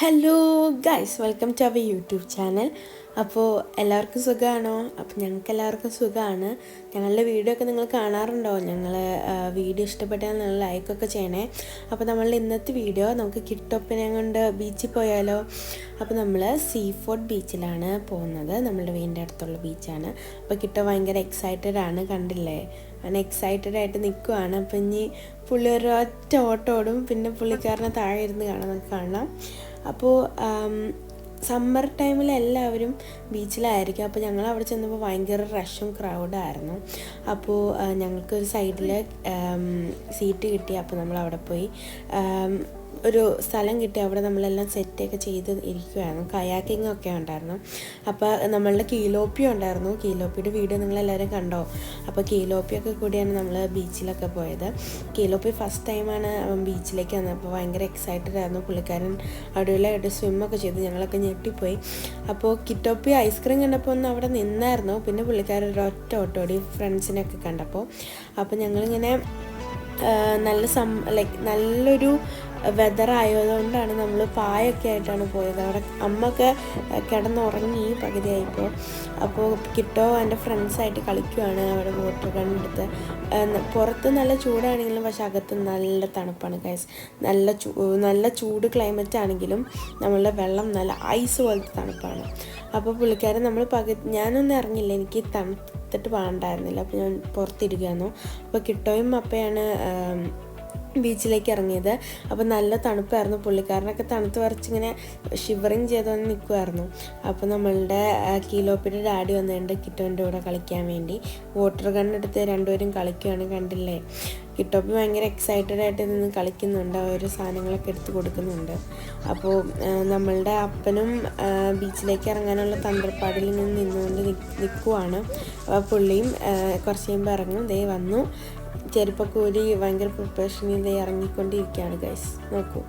Hello guys welcome to our YouTube channel അപ്പോൾ എല്ലാവർക്കും സുഖമാണോ അപ്പോൾ ഞങ്ങൾക്ക് എല്ലാവർക്കും സുഖമാണ് ഞങ്ങളുടെ വീഡിയോ ഒക്കെ നിങ്ങൾ കാണാറുണ്ടോ? ഞങ്ങൾ വീഡിയോ ഇഷ്ടപ്പെട്ടാൽ നിങ്ങൾ ലൈക്കൊക്കെ ചെയ്യണേ. അപ്പോൾ നമ്മളുടെ ഇന്നത്തെ വീഡിയോ നമുക്ക് കിട്ടൊപ്പിനെ കൊണ്ട് ബീച്ചിൽ പോയാലോ? അപ്പോൾ നമ്മൾ സീ ഫുഡ് ബീച്ചിലാണ് പോകുന്നത്. നമ്മളുടെ വീടിന്റെ അടുത്തുള്ള ബീച്ചാണ് അപ്പോൾ കിട്ടോ ഭയങ്കര എക്സൈറ്റഡ് ആണ് കണ്ടില്ലേ? അങ്ങനെ എക്സൈറ്റഡ് ആയിട്ട് നിൽക്കുവാണ് അപ്പം ഇനി പുള്ളി ഒരു ഒറ്റ ഓട്ടോടും പിന്നെ പുള്ളിക്കാരനെ താഴെ ഇരുന്ന് കാണാൻ നമുക്ക് കാണാം. അപ്പോൾ സമ്മർ ടൈമിൽ എല്ലാവരും ബീച്ചിലായിരിക്കും അപ്പോൾ ഞങ്ങൾ അവിടെ ചെന്നപ്പോൾ ഭയങ്കര റഷും ക്രൗഡായിരുന്നു അപ്പോൾ ഞങ്ങൾക്കൊരു സൈഡിൽ സീറ്റ് കിട്ടി. അപ്പോൾ നമ്മൾ അവിടെ പോയി ഒരു സ്ഥലം കിട്ടി അവിടെ നമ്മളെല്ലാം സെറ്റൊക്കെ ചെയ്ത് ഇരിക്കുമായിരുന്നു കയാക്കിംഗ് ഒക്കെ ഉണ്ടായിരുന്നു. അപ്പോൾ നമ്മളുടെ കീലോപ്പി ഉണ്ടായിരുന്നു. കീലോപ്പിയുടെ വീഡിയോ നിങ്ങളെല്ലാവരും കണ്ടോ? അപ്പോൾ കീലോപ്പിയൊക്കെ കൂടിയാണ് നമ്മൾ ബീച്ചിലൊക്കെ പോയത്. കീലോപ്പി ഫസ്റ്റ് ടൈമാണ് ബീച്ചിലേക്ക് വന്നത്. അപ്പോൾ ഭയങ്കര എക്സൈറ്റഡ് ആയിരുന്നു. പുള്ളിക്കാരൻ അടിപൊളിയായിട്ട് സ്വിമ്മൊക്കെ ചെയ്ത്. ഞങ്ങളൊക്കെ ഞെട്ടിപ്പോയി. അപ്പോൾ കിറ്റോപ്പി ഐസ്ക്രീം കണ്ടപ്പോൾ ഒന്ന് അവിടെ നിന്നായിരുന്നു. പിന്നെ പുള്ളിക്കാരൻ ഒരൊറ്റ ഓട്ടോടി ഫ്രണ്ട്സിനെയൊക്കെ കണ്ടപ്പോൾ അപ്പോൾ ഞങ്ങളിങ്ങനെ നല്ല സം ലൈക്ക് നല്ലൊരു വെതർ ആയതുകൊണ്ടാണ് നമ്മൾ പായൊക്കെ ആയിട്ടാണ് പോയത്. അവിടെ അമ്മൊക്കെ കിടന്നുറങ്ങി പകുതിയായിപ്പോൾ. അപ്പോൾ കിട്ടോ എന്റെ ഫ്രണ്ട്സായിട്ട് കളിക്കുവാണ് അവിടെ വാട്ടർ ന- പുറത്ത് നല്ല ചൂടാണെങ്കിലും പക്ഷെ അകത്ത് നല്ല തണുപ്പാണ് ഗൈസ് നല്ല ചൂ നല്ല ചൂട് ക്ലൈമറ്റ് ആണെങ്കിലും നമ്മളുടെ വെള്ളം നല്ല ഐസ് പോലത്തെ തണുപ്പാണ്. അപ്പോൾ പുള്ളിക്കാരൻ നമ്മൾ പക ഞാനൊന്നും ഇറങ്ങില്ല എനിക്ക് തണുത്തിട്ട് പാണ്ടായിരുന്നില്ല അപ്പോൾ ഞാൻ പുറത്തിരിക്കുകയായിരുന്നു. അപ്പോൾ കിട്ടോയും അപ്പയാണ് ബീച്ചിലേക്ക് ഇറങ്ങിയത്. അപ്പോൾ നല്ല തണുപ്പായിരുന്നു പുള്ളിക്കാരനൊക്കെ തണുത്ത് വരച്ചിങ്ങനെ ഷിവറിങ് ചെയ്തുകൊണ്ട് നിൽക്കുമായിരുന്നു അപ്പോൾ നമ്മളുടെ കീലോപ്പിയുടെ ഡാഡി വന്നിട്ടുണ്ട് കിട്ടോന്റെ കൂടെ കളിക്കാൻ വേണ്ടി. വാട്ടർ ഗൺ രണ്ടുപേരും കളിക്കുകയാണ് കണ്ടില്ലേ? കിട്ടോപ്പി ഭയങ്കര എക്സൈറ്റഡ് ആയിട്ട് നിന്ന് കളിക്കുന്നുണ്ട്. ഓരോ സാധനങ്ങളൊക്കെ എടുത്ത് കൊടുക്കുന്നുണ്ട്. അപ്പോൾ നമ്മളുടെ അപ്പനും ബീച്ചിലേക്ക് ഇറങ്ങാനുള്ള തന്ത്രപ്പാടിൽ നിന്ന് നിന്നുകൊണ്ട് നിൽക്കുവാണ് അപ്പോൾ പുള്ളിയും കുറച്ച് കഴിയുമ്പോൾ ഇറങ്ങും. ദേ വന്നു. ചെരുപ്പൊക്കെ ഊരി ഭയങ്കര പ്രിപ്പറേഷനിൽ ഇറങ്ങിക്കൊണ്ടിരിക്കുകയാണ് ഗൈസ് നോക്കൂ.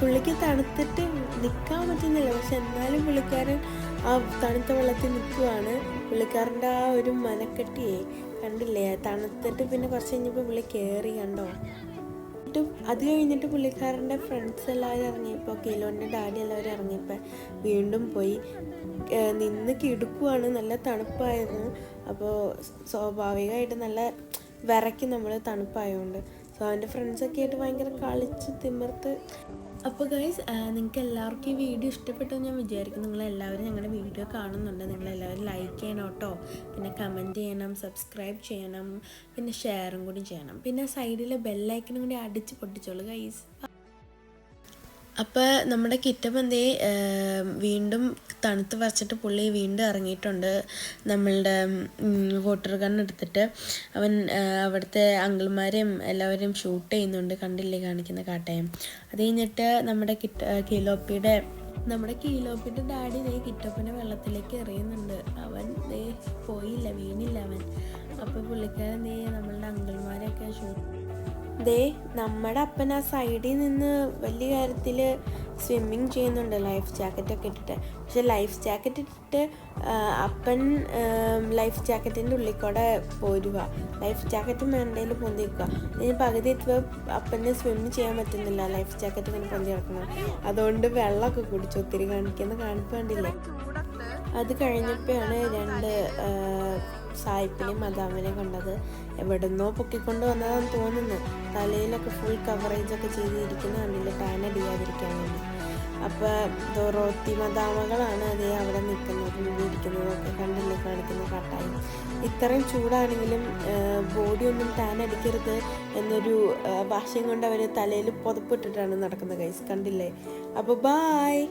പുള്ളിക്ക് തണുത്തിട്ട് നിൽക്കാൻ പറ്റുന്നില്ല. പക്ഷെ എന്നാലും പുള്ളിക്കാരൻ ആ തണുത്ത വെള്ളത്തിൽ നിൽക്കുവാണ്. പുള്ളിക്കാരന്റെ ആ ഒരു മനക്കെട്ടിയെ കണ്ടില്ലേ? തണുത്തിട്ട് പിന്നെ കുറച്ച് കഴിഞ്ഞപ്പോൾ പുള്ളി കയറി കണ്ടോ? എന്നിട്ട് അത് കഴിഞ്ഞിട്ട് പുള്ളിക്കാരന്റെ ഫ്രണ്ട്സ് എല്ലാവരും ഇറങ്ങിയപ്പോൾ കിലോന്റെ ഡാഡി എല്ലാവരും ഇറങ്ങിയപ്പോൾ വീണ്ടും പോയി. നിന്ന് കിടക്കുവാണ്. നല്ല തണുപ്പായിരുന്നു. അപ്പോൾ സ്വാഭാവികമായിട്ട് നല്ല വിറയ്ക്കും നമ്മൾ തണുപ്പായതുകൊണ്ട് സോ അവന്റെ ഫ്രണ്ട്സൊക്കെ ആയിട്ട് ഭയങ്കര കളിച്ച് തിമിർത്ത് അപ്പോൾ ഗൈസ് നിങ്ങൾക്ക് എല്ലാവർക്കും ഈ വീഡിയോ ഇഷ്ടപ്പെട്ടു ഞാൻ വിചാരിക്കും നിങ്ങളെല്ലാവരും ഞങ്ങളുടെ വീഡിയോ കാണുന്നുണ്ട്. നിങ്ങളെല്ലാവരും ലൈക്ക് ചെയ്യണം കേട്ടോ. പിന്നെ കമന്റ് ചെയ്യണം സബ്സ്ക്രൈബ് ചെയ്യണം പിന്നെ ഷെയറും കൂടി ചെയ്യണം. പിന്നെ സൈഡിലെ ബെല്ലൈക്കനും കൂടി അടിച്ച് പൊട്ടിച്ചോളൂ ഗൈസ് അപ്പോൾ നമ്മുടെ കിറ്റപ്പന്തേ വീണ്ടും തണുത്ത് വരച്ചിട്ട് പുള്ളി വീണ്ടും ഇറങ്ങിയിട്ടുണ്ട് നമ്മളുടെ വോട്ടർ ഗൺ എടുത്തിട്ട്. അവൻ അവിടുത്തെ അങ്കിൾമാരെയും എല്ലാവരെയും ഷൂട്ട് ചെയ്യുന്നുണ്ട്. കണ്ടില്ലേ കാണിക്കുന്ന കാട്ടയം. അത് കഴിഞ്ഞിട്ട് നമ്മുടെ കിറ്റ കിലോപ്പിയുടെ നമ്മുടെ കീലോപ്പിന്റെ ഡാഡി ദേ കിറ്റപ്പനെ വെള്ളത്തിലേക്ക് എറിയുന്നുണ്ട്. അവൻ ദേ പോയില്ല വീണില്ല അവൻ. അപ്പോൾ പുള്ളിക്കാരൻ ദേ നമ്മളുടെ അങ്കിൾമാരെയൊക്കെ ഷൂട്ട് ദേ നമ്മുടെ അപ്പൻ ആ സൈഡിൽ നിന്ന് വലിയ കാര്യത്തിൽ സ്വിമ്മിങ് ചെയ്യുന്നുണ്ട്. ലൈഫ് ജാക്കറ്റ് ഒക്കെ ഇട്ടിട്ട്. പക്ഷെ ലൈഫ് ജാക്കറ്റ് ഇട്ടിട്ട് അപ്പൻ ലൈഫ് ജാക്കറ്റിന്റെ ഉള്ളിൽ കൂടെ പോരുക. ലൈഫ് ജാക്കറ്റ് മണ്ടയിൽ പൊന്തി വെക്കുക ഇനി പകുതി എത്തുമ്പോൾ അപ്പന് സ്വിമ്മിങ് ചെയ്യാൻ പറ്റുന്നില്ല. ലൈഫ് ജാക്കറ്റ് ഇങ്ങനെ പൊന്തി കിടക്കണം അതുകൊണ്ട് വെള്ളമൊക്കെ കുടിച്ചു. ഒത്തിരി കാണിക്കുന്ന കാണിപ്പ് കണ്ടില്ലേ? അത് കഴിഞ്ഞപ്പോഴാണ് രണ്ട് സായിപ്പിനെയും മദാമിനെയും കണ്ടത് എവിടെന്നോ പൊക്കിക്കൊണ്ട് വന്നതാന്ന് തോന്നുന്നു. തലയിലൊക്കെ ഫുൾ കവറേജ് ഒക്കെ ചെയ്തിരിക്കുന്ന കണ്ടില്ല ടാൻ അടിയാതിരിക്കാൻ വേണ്ടി. അപ്പോൾ ദൊറോത്തി മദാമകളാണ് അതേ അവിടെ നിൽക്കുന്നത് ഇരിക്കുന്നതൊക്കെ കണ്ടില്ലേ കാണിക്കുന്ന കട്ടായി ഇത്രയും ചൂടാണെങ്കിലും ബോഡി ഒന്നും ടാൻ അടിക്കരുത് എന്നൊരു ഭാഷയും കൊണ്ട് അവർ തലയിൽ പുതപ്പിട്ടിട്ടാണ് നടക്കുന്നത് കൈസ് കണ്ടില്ലേ? അപ്പോൾ ബായ്